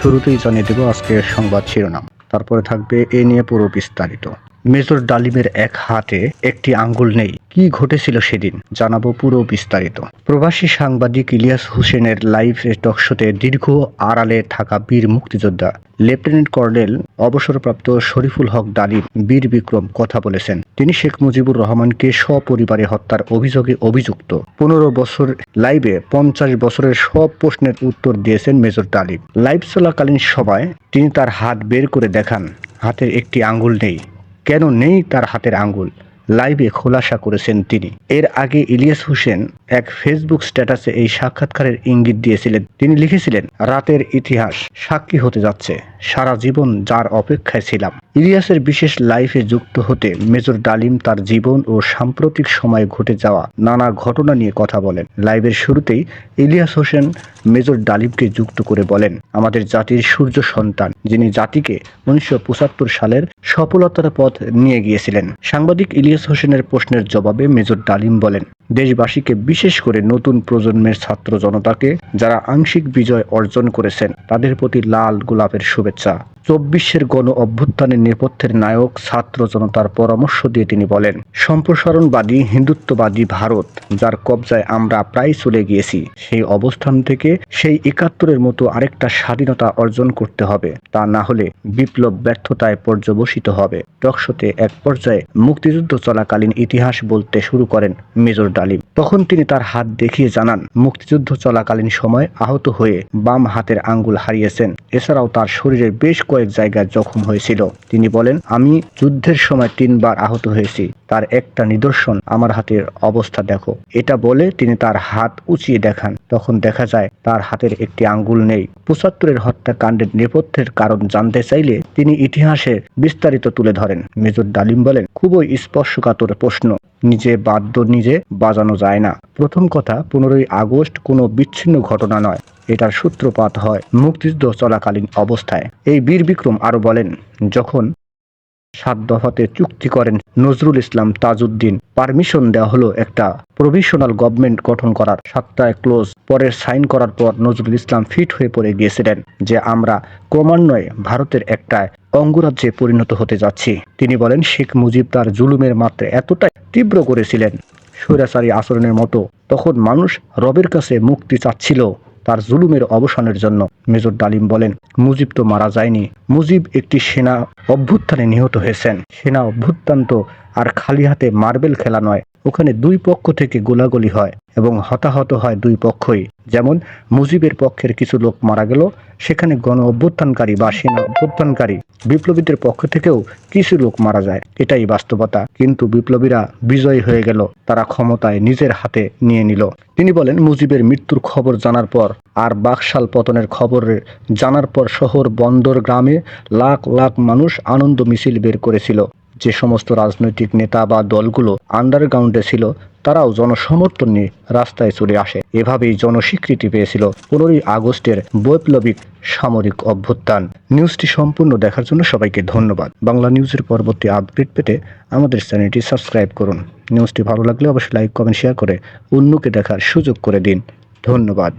শুরুতেই জানিয়ে দেব আজকের সংবাদ শিরোনাম। তারপরে থাকবে এ নিয়ে পুরো বিস্তারিত। মেজর ডালিমের এক হাতে একটি আঙ্গুল নেই। কি ঘটেছিল সেদিন? জানাব পুরো বিস্তারিত। প্রবাসী সাংবাদিক ইলিয়াস হোসেনের লাইভ টকশোতে দীর্ঘ আড়ালে থাকা বীর মুক্তিযোদ্ধা লেফটেন্যান্ট কর্নেল অবসরপ্রাপ্ত শরীফুল হক ডালিম বীর বিক্রম কথা বলেছেন। তিনি শেখ মুজিবুর রহমানকে সপরিবারে হত্যার অভিযোগে অভিযুক্ত। পনেরো বছর লাইভে পঞ্চাশ বছরের সব প্রশ্নের উত্তর দিয়েছেন মেজর ডালিম। লাইভ চলাকালীন সময় তিনি তার হাত বের করে দেখান। হাতের একটি আঙ্গুল নেই। কেন নেই তার হাতের আঙ্গুল লাইভে খোলাসা করেছেন তিনি। এর আগে ইলিয়াস হোসেন এক ফেসবুক স্ট্যাটাসে এই সাক্ষাৎকারের ইঙ্গিত দিয়েছিলেন। তিনি লিখেছিলেন, রাতের ইতিহাস সাক্ষী হতে যাচ্ছে, সারা জীবন যার অপেক্ষায় ছিলাম। ইলিয়াসের বিশেষ লাইফে যুক্ত হতে মেজর ডালিম তার জীবন ও সাম্প্রতিক সময়ে ঘটে যাওয়া নানা ঘটনা নিয়ে কথা বলেন। লাইভের শুরুতেই ইলিয়াস হোসেন মেজর ডালিমকে যুক্ত করে বলেন, আমাদের জাতির সূর্য সন্তান, যিনি জাতিকে উনিশশো পঁচাত্তর সালের সফলতার পথ নিয়ে গিয়েছিলেন। সাংবাদিক ইলিয়াস হোসেনের প্রশ্নের জবাবে মেজর ডালিম বলেন দেশবাসীকে বিশেষ করে নতুন প্রজন্মের ছাত্র জনতাকে যারা আংশিক বিজয় অর্জন করেছেন, তাদের প্রতি লাল গোলাপের শুভেচ্ছা। চব্বিশের গণ অভ্যুত্থানের নেপথ্যের নায়ক ছাত্র জনতার পরামর্শ দিয়ে তিনি বলেন, সম্প্রসারণবাদী, হিন্দুত্ববাদী ভারত, যার কবজায় আমরা প্রায় চলে গিয়েছি, সেই অবস্থান থেকে সেই একাত্তরের মতো আরেকটা স্বাধীনতা অর্জন করতে হবে। তা না হলে বিপ্লব ব্যর্থতায় পর্যবসিত হবে। টকশোতে এক পর্যায়ে মুক্তিযুদ্ধ চলাকালীন ইতিহাস বলতে শুরু করেন মেজর তখন তিনি তার হাত দেখিয়ে জানান, মুক্তিযুদ্ধ চলাকালীন সময় আহত হয়ে বাম হাতের আঙ্গুল হারিয়েছেন। এছাড়াও তার শরীরের বেশ কয়েক জায়গায় জখম হয়েছিল। তিনি বলেন, আমি যুদ্ধের সময় তিনবার আহত হয়েছি। তার একটা নিদর্শন আমার হাতের অবস্থা দেখো। এটা বলে তিনি তার হাত উঁচিয়ে দেখান। তখন দেখা যায়, তার হাতের একটি আঙ্গুল নেই। পঁচাত্তরের হত্যাকাণ্ডের নেপথ্যের কারণ জানতে চাইলে তিনি ইতিহাসে বিস্তারিত তুলে ধরেন। মেজর ডালিম বলেন, খুবই স্পর্শকাতর প্রশ্ন। নিজে বাদ্য নিজে বাজানো যায় না। প্রথম কথা, পনেরোই আগস্ট কোনো বিচ্ছিন্ন ঘটনা নয়। এটার সূত্রপাত হয় মুক্তিযুদ্ধ চলাকালীন অবস্থায়। এই বীর বিক্রম আরও বলেন, যখন সাত দফাতে চুক্তি করেন নজরুল ইসলাম তাজউদ্দিন। পারমিশন দেওয়া হলো একটা প্রভিশনাল গভর্নমেন্ট গঠন করার সাতটায় ক্লোজ, পরে সাইন করার পর নজরুল ইসলাম ফিট হয়ে পড়ে গিয়েছিলেন যে আমরা ক্রমান্বয়ে ভারতের একটা অঙ্গরাজ্যে পরিণত হতে যাচ্ছি। তিনি বলেন, শেখ মুজিব তার জুলুমের মাত্রা এতটাই তীব্র করেছিলেন, স্বৈরাচারী আচরণের মতো, তখন মানুষ রবের কাছে মুক্তি চাচ্ছিল। তার জুলুমের অবসানের জন্য। মেজর ডালিম বলেন, মুজিব তো মারা যায়নি। মুজিব একটি সেনা অভ্যুত্থানে নিহত হয়েছেন। সেনা অভ্যুত্থান তো আর খালি হাতে মার্বেল খেলা নয় ওখানে দুই পক্ষ থেকে গোলাগুলি হয় এবং হতাহত হয় দুই পক্ষই। যেমন, মুজিবের পক্ষের কিছু লোক মারা গেল, সেখানে গণ অভ্যুত্থানকারী, বা সেনা অভ্যুত্থানকারী বিপ্লবীদের পক্ষ থেকেও কিছু লোক মারা যায়। এটাই বাস্তবতা। কিন্তু বিপ্লবীরা বিজয়ী হয়ে গেল। তারা ক্ষমতায় নিজের হাতে নিয়ে নিল। তিনি বলেন, মুজিবের মৃত্যুর খবর জানার পর আর বাকশাল পতনের খবর জানার পর শহর বন্দর গ্রামে লাখ লাখ মানুষ আনন্দ মিছিল বের করেছিল। যে সমস্ত রাজনৈতিক নেতা বা দলগুলো আন্ডারগ্রাউন্ডে ছিল, তারাও জনসমর্থন নিয়ে রাস্তায় চলে আসে। এভাবেই জনস্বীকৃতি পেয়েছিল পনেরোই আগস্টের বৈপ্লবিক সামরিক অভ্যুত্থান। নিউজটি সম্পূর্ণ দেখার জন্য সবাইকে ধন্যবাদ। বাংলা নিউজের পরবর্তী আপডেট পেতে আমাদের চ্যানেলটি সাবস্ক্রাইব করুন। নিউজটি ভালো লাগলে অবশ্যই লাইক, কমেন্ট শেয়ার করে অন্যকে দেখার সুযোগ করে দিন। ধন্যবাদ।